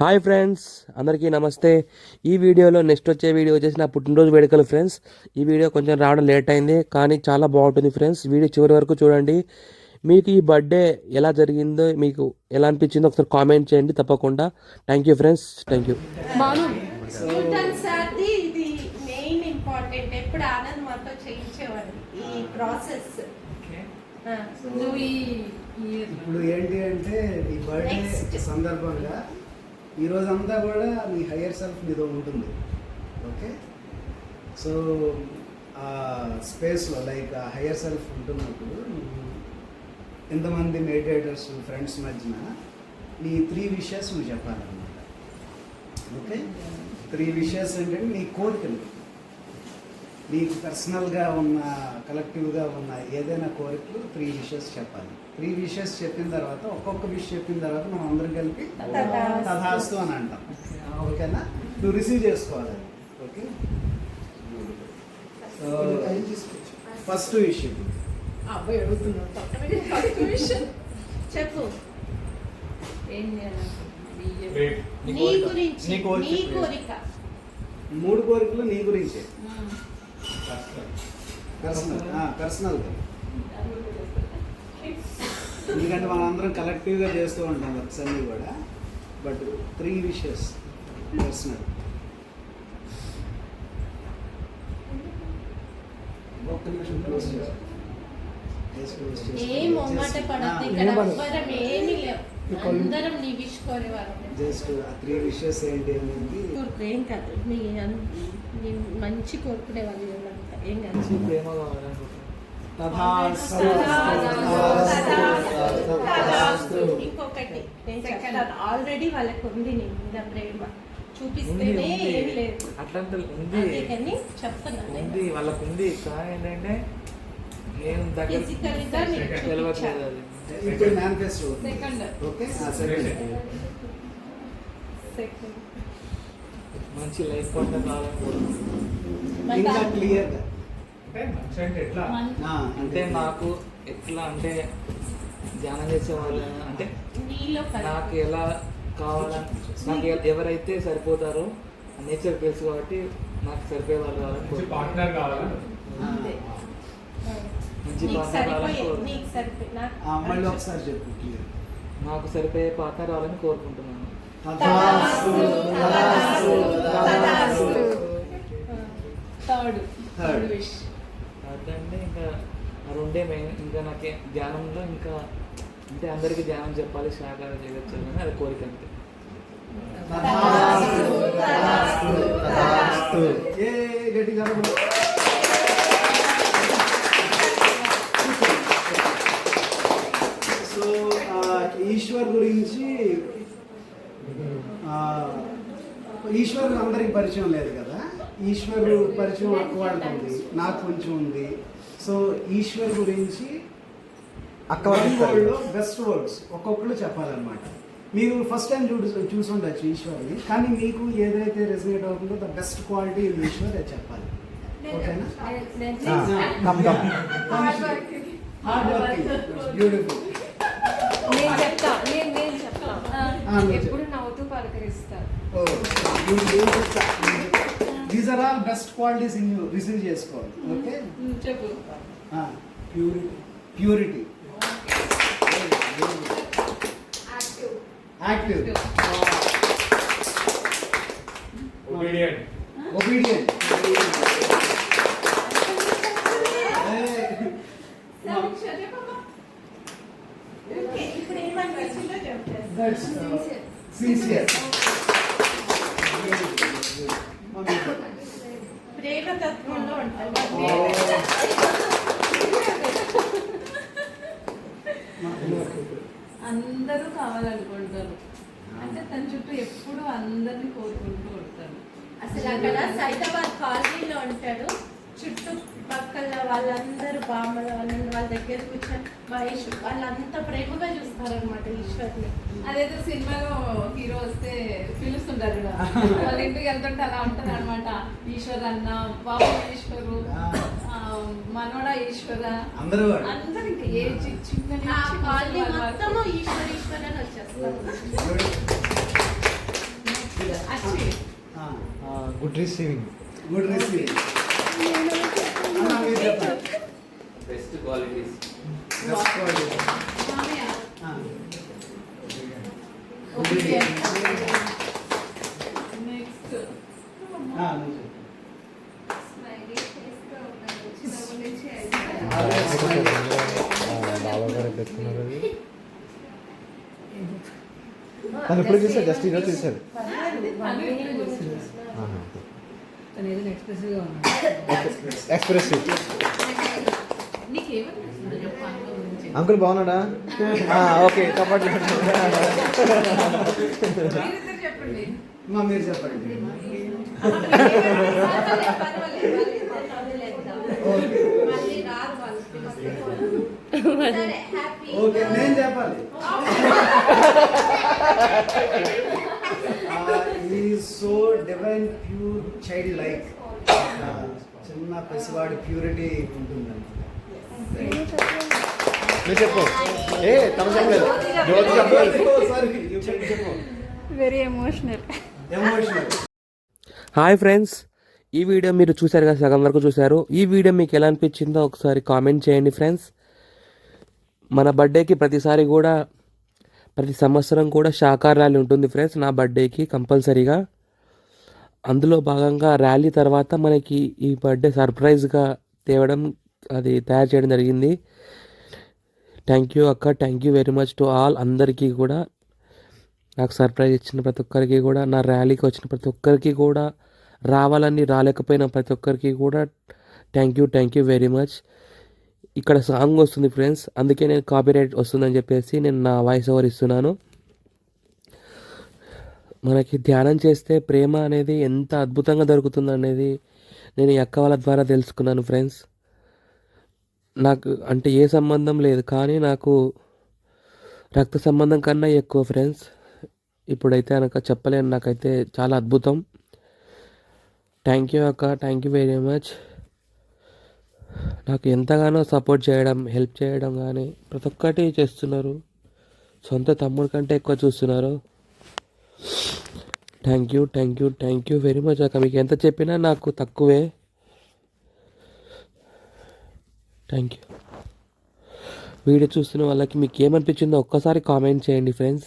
Hi friends అందరికీ నమస్తే. ఈ వీడియోలో నెక్స్ట్ వచ్చే వీడియో వచ్చేసి నా పుట్టినరోజు వేడుకలు ఫ్రెండ్స్. ఈ వీడియో కొంచెం రావడం లేట్ అయింది కానీ చాలా బాగుంటుంది ఫ్రెండ్స్. వీడియో చివరి వరకు చూడండి. మీకు ఈ బర్త్డే ఎలా జరిగిందో మీకు ఎలా అనిపించిందో ఒకసారి కామెంట్ చేయండి తప్పకుండా. Thank you friends thank you Newton సార్ది ఇది మెయిన్ ఇంపార్టెంట్ ఎప్పుడు ఆనంద్ మాతో చేయించేవాడు ఈ ప్రాసెస్ నువ్వు ఈ ఈ ఇప్పుడు ఏంటి అంటే ఈ బర్త్డే. సందర్భంగా ఈ రోజంతా కూడా మీ హయ్యర్ సెల్ఫ్ మీద ఉంటుంది. ఓకే? సో ఆ స్పేస్లో లైక్ ఆ హయ్యర్ సెల్ఫ్ ఉంటున్నప్పుడు ఎంతమంది మెడిటేటర్స్ ఫ్రెండ్స్ మధ్యన నీ త్రీ విషెస్ నువ్వు చెప్పాలన్నమాట. ఓకే? త్రీ విషయస్ ఏంటంటే నీ కోరికలు. నీకు పర్సనల్గా ఉన్న కలెక్టివ్గా ఉన్న ఏదైనా కోరికలు త్రీ విషయస్ చెప్పాలి. త్రీ విషెస్ చెప్పిన తర్వాత ఒక్కొక్క విష్ చెప్పిన తర్వాత మనం అందరం కలిపి తథాస్తు. అని అంటాం. ఓకేనా? నువ్వు రిసీవ్ చేసుకోవాలి. ఓకే? ఫస్ట్ విషయం. అబ్బాయి అడుగుతున్నాడు. పక్కన ఫస్ట్ విషయం. చెప్పు. ఏం చేయాలి? నీ గురించి నీ కోరిక. నీ కోరిక. మూడు కోరికలు నీ గురించే. పర్సనల్ పర్సనల్ ఎందుకంటే మనం అందరం కలెక్టివ్గా చేస్తూ ఉంటాం వర్క్స్ అన్నీ కూడా. బట్ త్రీ విషెస్ పర్సనల్ ఒక్క నిమిషం క్లోజ్ పడద్దు ఆ, జస్ట్ ఆ త్రీ విషెస్ ఏంటి అనేది ఏం కాదు. మంచి కోరుకునే వాళ్ళు ఏం కాదు. తథాస్తు. తథాస్తు. ఇంకొకటి నేను చెప్తాను ఆల్రెడీ వాళ్ళకు ఉంది నీ మీద ప్రేమ చూపిస్తేనే ఏం లేదు. అట్లాంటి ఉంది. అందుకని చెప్తున్నాను నేను. ఉంది వాళ్ళకు ఉంది కానీ ఏంటంటే నేను దగ్గర ఇప్పుడు మేనిఫెస్టో సెకండ్ ఓకే సెకండ్. మంచి లైఫ్ పార్ట్నర్ కావాలని కోరుకుంటున్నాను. దా- క్లియర్గా అంటే నాకు ఎట్లా అంటే ధ్యానం చేసే వాళ్ళు అంటే. నాకు ఎలా కావాలని నాకు ఎవరైతే సరిపోతారో నేచర్ తెలుసు కాబట్టి నాకు సరిపోయే వాళ్ళు. పార్ట్నర్ కావాలా. మంచి పార్ట్నర్ ఒకసారి చెప్పు నాకు సరిపోయే పార్ట్నర్ రావాలని కోరుకుంటున్నాను. థర్డ్. విష్. అదంటే ఇంకా ఆ రెండే మెయిన్ ఇంకా నాకు ధ్యానంలో ఇంకా అంటే అందరికీ ధ్యానం చెప్పాలి శాఖలు చేయవచ్చు అని అది కోరిక అంతే. సో ఆ, ఈశ్వర్ గురించి ఆ, ఈశ్వరుడు అందరికి పరిచయం లేదు కదా. ఈశ్వరు పరిచయం అక్కవాడికి ఉంది నాకు కొంచెం ఉంది. సో ఈశ్వర్ గురించి అక్క లో బెస్ట్ వర్డ్స్ ఒక్కొక్కరు చెప్పాలన్నమాట. మీరు ఫస్ట్ టైం చూ చూసి ఉండొచ్చు ఈశ్వర్ని. కానీ మీకు ఏదైతే రెసినేట్ అవుతుందో the best quality in Eshwar అది చెప్పాలి. ఓకేనా? హార్డ్ వర్కింగ్ బ్యూటిఫుల్ నేను చెప్తా. నేను చెప్తా. ఎప్పుడు నవ్వుతూ పలకరిస్తా these are all best qualities in you receive చేసుకోవాలి ఓకే చెప్పు purity purity active obedient obedient okay, ఇప్పుడు ఏమనిపించిందో చెప్తాను సిన్సియర్ ప్రేమ తత్వంలో అందరూ కావాలనుకుంటారు. అంటే తన చుట్టూ ఎప్పుడు అందరిని కోరుకుంటూ ఉంటారు. అసలు అక్కడ సైదాబాద్ కాలనీలో ఉంటాడు. చుట్టూ పక్కల వాళ్ళందరూ బామ్మల వాళ్ళని వాళ్ళ దగ్గర కూర్చొని మహేష్ వాళ్ళంతా ప్రేమగా చూస్తారనమాట ఈశ్వర్ని. అదేదో సినిమాలో హీరో వస్తే పిలుస్తుంటారు కదా. వాళ్ళ ఇంటికి వెళ్తుంటే అలా ఉంటుంది అనమాట ఈశ్వర్ అన్న బాబు ఈశ్వరు ఆ, మనోడ ఈశ్వర. అందరూ వాడు. అందరు ఇంకా ఏ చిన్న కాలనీ. మొత్తము ఈశ్వర్ ఈశ్వర్ అని వచ్చేస్తారు. Good receiving. గుడ్ రిసీవింగ్ మీరు చెప్పండి బెస్ట్ క్వాలిటీస్ గారు తను ఎప్పుడు చూసారు జస్ట్ ఈరోజు చూసారు తను ఏదైనా ఎక్స్ప్రెసివ్గా ఉన్నాడు ఎక్స్ప్రెసివ్ అంకుల్ బాగున్నాడా? ఓకే కబడ్డీ మీరు చెప్పండి. ఓకే నేను చెప్పాలి. ఈ so divine pure child like చిన్న పసివాడి ప్యూరిటీ ఉంటుందండి. నువ్వు చెప్పు. ఏ తను చెప్పలేదు. జ్యోతి చెప్పు. Very emotional emotional hi friends ఈ వీడియో మీరు చూశారు కదా సగం వరకు చూశారు. ఈ వీడియో మీకు ఎలా అనిపించిందో ఒకసారి కామెంట్ చేయండి ఫ్రెండ్స్ మన బర్త్డేకి ప్రతిసారి కూడా ప్రతి సంవత్సరం కూడా శాకాహార ర్యాలీ ఉంటుంది ఫ్రెండ్స్. నా బర్త్డేకి కంపల్సరీగా. అందులో భాగంగా ర్యాలీ తర్వాత మనకి ఈ బర్త్డే సర్ప్రైజ్గా తేవడం అది తయారు చేయడం జరిగింది. థ్యాంక్ యూ అక్క thank you very much to all అందరికీ కూడా. నాకు సర్ప్రైజ్ ఇచ్చిన ప్రతి ఒక్కరికి కూడా నా ర్యాలీకి వచ్చిన ప్రతి ఒక్కరికి కూడా రావాలని రాలేకపోయిన ప్రతి ఒక్కరికి కూడా thank you thank you very much. ఇక్కడ సాంగ్ వస్తుంది ఫ్రెండ్స్ అందుకే నేను కాపీరైట్ వస్తుందని చెప్పేసి నేను నా వాయిస్ ఓవర్ ఇస్తున్నాను. మనకి ధ్యానం చేస్తే ప్రేమ అనేది ఎంత అద్భుతంగా దొరుకుతుంది అనేది నేను ఈ అక్క వాళ్ళ ద్వారా తెలుసుకున్నాను ఫ్రెండ్స్ నాకు అంటే ఏ సంబంధం లేదు కానీ నాకు రక్త సంబంధం కన్నా ఎక్కువ ఫ్రెండ్స్ ఇప్పుడైతే అనక చెప్పలేను నాకైతే చాలా అద్భుతం. థ్యాంక్ యూ అక్క థ్యాంక్ యూ వెరీ మచ్ నాకు ఎంతగానో సపోర్ట్ చేయడం హెల్ప్ చేయడం కానీ ప్రతి ఒక్కటి చేస్తున్నారు. సొంత తమ్ముడు కంటే ఎక్కువ చూస్తున్నారు. Thank you thank you thank you very much అక్క. మీకు ఎంత చెప్పినా నాకు తక్కువే. థ్యాంక్ యూ వీడియో చూస్తున్న వాళ్ళకి మీకు ఏమనిపించిందో ఒక్కసారి కామెంట్ చేయండి ఫ్రెండ్స్.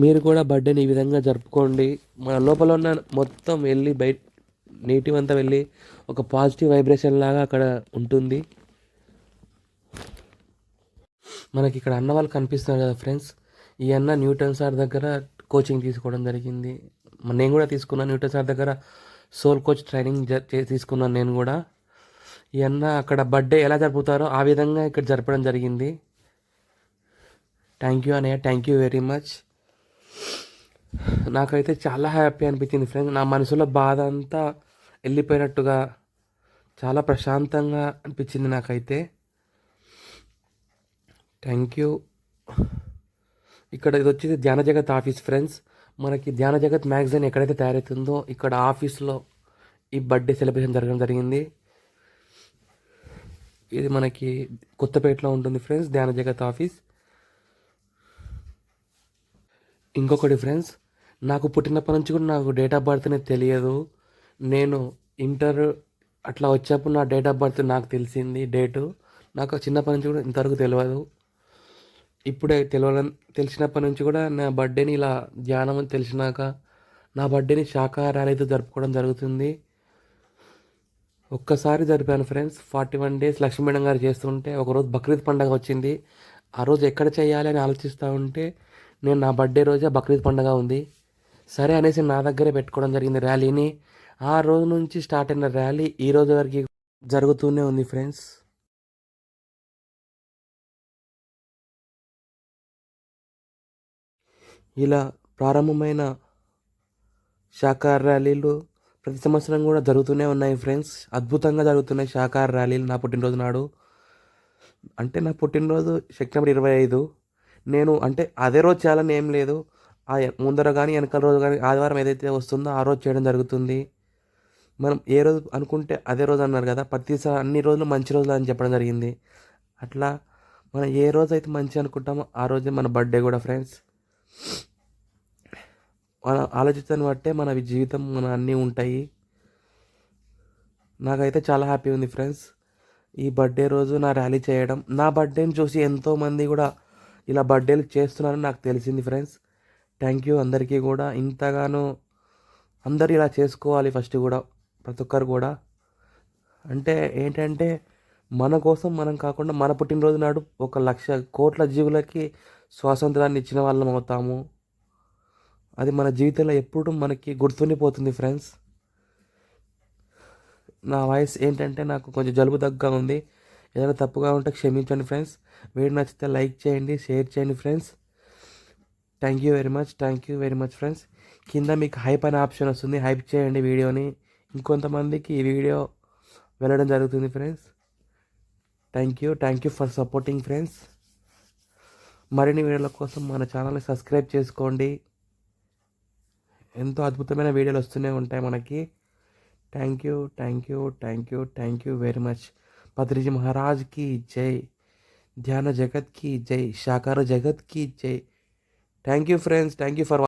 మీరు కూడా బర్త్డేని ఈ విధంగా జరుపుకోండి. మన లోపల ఉన్న మొత్తం వెళ్ళి బయట నేటివంతా అంతా వెళ్ళి ఒక పాజిటివ్ వైబ్రేషన్ లాగా అక్కడ ఉంటుంది. మనకి ఇక్కడ అన్న వాళ్ళు కనిపిస్తున్నారు కదా ఫ్రెండ్స్. ఈ అన్న న్యూటన్ సార్ దగ్గర కోచింగ్ తీసుకోవడం జరిగింది. నేను కూడా తీసుకున్నాను న్యూటన్ సార్ దగ్గర సోల్ కోచ్ ట్రైనింగ్ జ- తీసుకున్నాను నేను కూడా. ఈ అన్న అక్కడ బర్త్డే ఎలా జరుపుతారో ఆ విధంగా ఇక్కడ జరపడం జరిగింది. థ్యాంక్ యూ అన్నయ్య థ్యాంక్ యూ వెరీ మచ్. నాకైతే చాలా హ్యాపీ అనిపించింది ఫ్రెండ్స్. నా మనసులో బాధ అంతా వెళ్ళిపోయినట్టుగా చాలా ప్రశాంతంగా అనిపించింది నాకైతే. థ్యాంక్ యూ ఇక్కడ ఇది వచ్చేది ధ్యాన జగత్ ఆఫీస్ ఫ్రెండ్స్. మనకి ధ్యాన జగత్ మ్యాగజైన్ ఎక్కడైతే తయారవుతుందో ఇక్కడ ఆఫీస్లో ఈ బర్త్డే సెలబ్రేషన్ జరగడం జరిగింది. ఇది మనకి కొత్తపేటలో ఉంటుంది ఫ్రెండ్స్ ధ్యాన జగత్ ఆఫీస్. ఇంకొకటి ఫ్రెండ్స్ నాకు పుట్టినప్పటి నుంచి కూడా నాకు డేట్ ఆఫ్ బర్త్ అనేది తెలియదు. నేను ఇంటర్ అట్లా వచ్చేప్పుడు నా డేట్ ఆఫ్ బర్త్ నాకు తెలిసింది డేటు. నాకు చిన్నప్పటి నుంచి కూడా ఇంతవరకు తెలియదు ఇప్పుడే తెలియాలని తెలిసినప్పటి నుంచి కూడా నా బర్త్డేని ఇలా ధ్యానం అని తెలిసినాక నా బర్త్డేని శాకాహారాలైతే జరుపుకోవడం జరుగుతుంది. ఒక్కసారి జరిపాను friends forty one days Lakshmi గారు చేస్తుంటే ఒకరోజు బక్రీద్ పండగ వచ్చింది. ఆ రోజు ఎక్కడ చేయాలి అని ఆలోచిస్తూ ఉంటే నేను నా బర్త్డే రోజే బక్రీద్ పండగ ఉంది. సరే అనేసి నా దగ్గరే పెట్టుకోవడం జరిగింది ర్యాలీని. ఆ రోజు నుంచి స్టార్ట్ అయిన ర్యాలీ ఈ రోజు వరకు జరుగుతూనే ఉంది ఫ్రెండ్స్. ఇలా ప్రారంభమైన శాకాహార ర్యాలీలు ప్రతి సంవత్సరం కూడా జరుగుతూనే ఉన్నాయి ఫ్రెండ్స్. అద్భుతంగా జరుగుతున్నాయి శాకాహార ర్యాలీలు నా పుట్టినరోజు నాడు. అంటే నా పుట్టినరోజు సెప్టెంబర్ ఇరవై ఐదు. నేను అంటే అదే రోజు చేయాలని ఏం లేదు. ఆ ముందర కానీ వెనకాల రోజు కానీ ఆదివారం ఏదైతే వస్తుందో ఆ రోజు చేయడం జరుగుతుంది. మనం ఏ రోజు అనుకుంటే అదే రోజు అన్నారు కదా ప్రతిసారి అన్ని రోజులు మంచి రోజులు అని చెప్పడం జరిగింది. అట్లా మనం ఏ రోజు అయితే మంచి అనుకుంటామో ఆ రోజే మన బర్త్డే కూడా ఫ్రెండ్స్. మన ఆలోచించని బట్టే మన జీవితం మన అన్నీ ఉంటాయి. నాకైతే చాలా హ్యాపీ ఉంది ఫ్రెండ్స్. ఈ బర్త్డే రోజు నా ర్యాలీ చేయడం నా బర్త్డేని చూసి ఎంతోమంది కూడా ఇలా బర్త్డేలు చేస్తున్నారని నాకు తెలిసింది ఫ్రెండ్స్. థ్యాంక్ యూ అందరికీ కూడా. ఇంతగానో అందరు ఇలా చేసుకోవాలి ఫస్ట్ కూడా. ప్రతి ఒక్కరు కూడా. అంటే ఏంటంటే మన కోసం మనం కాకుండా మన పుట్టినరోజు నాడు ఒక లక్ష కోట్ల జీవులకి స్వాతంత్రాన్ని ఇచ్చిన వాళ్ళం అవుతాము. అది మన జీవితంలో ఎప్పుడు మనకి గుర్తుండిపోతుంది ఫ్రెండ్స్. నా వాయిస్ ఏంటంటే నాకు కొంచెం జలుబు దగ్గగా ఉంది. ఏదైనా తప్పుగా ఉంటే క్షమించండి ఫ్రెండ్స్. వీడియో నచ్చితే లైక్ చేయండి షేర్ చేయండి friends. Thank you very much thank you very much friends. కింద మీకు హైప్ అనే ఆప్షన్ వస్తుంది. హైప్ చేయండి వీడియోని. ఇంకొంతమందికి ఈ వీడియో వెళ్ళడం జరుగుతుంది friends thank you thank you for supporting friends మరిన్ని వీడియోల కోసం మన ఛానల్ని సబ్స్క్రైబ్ చేసుకోండి. ఎంతో అద్భుతమైన వీడియోలు వస్తూనే ఉంటాయి మనకి. Thank you thank you thank you thank you very much Patriji మహారాజ్కి జై. ధ్యాన జగత్కి జై. శాకార జగత్కి జై. Thank you friends thank you for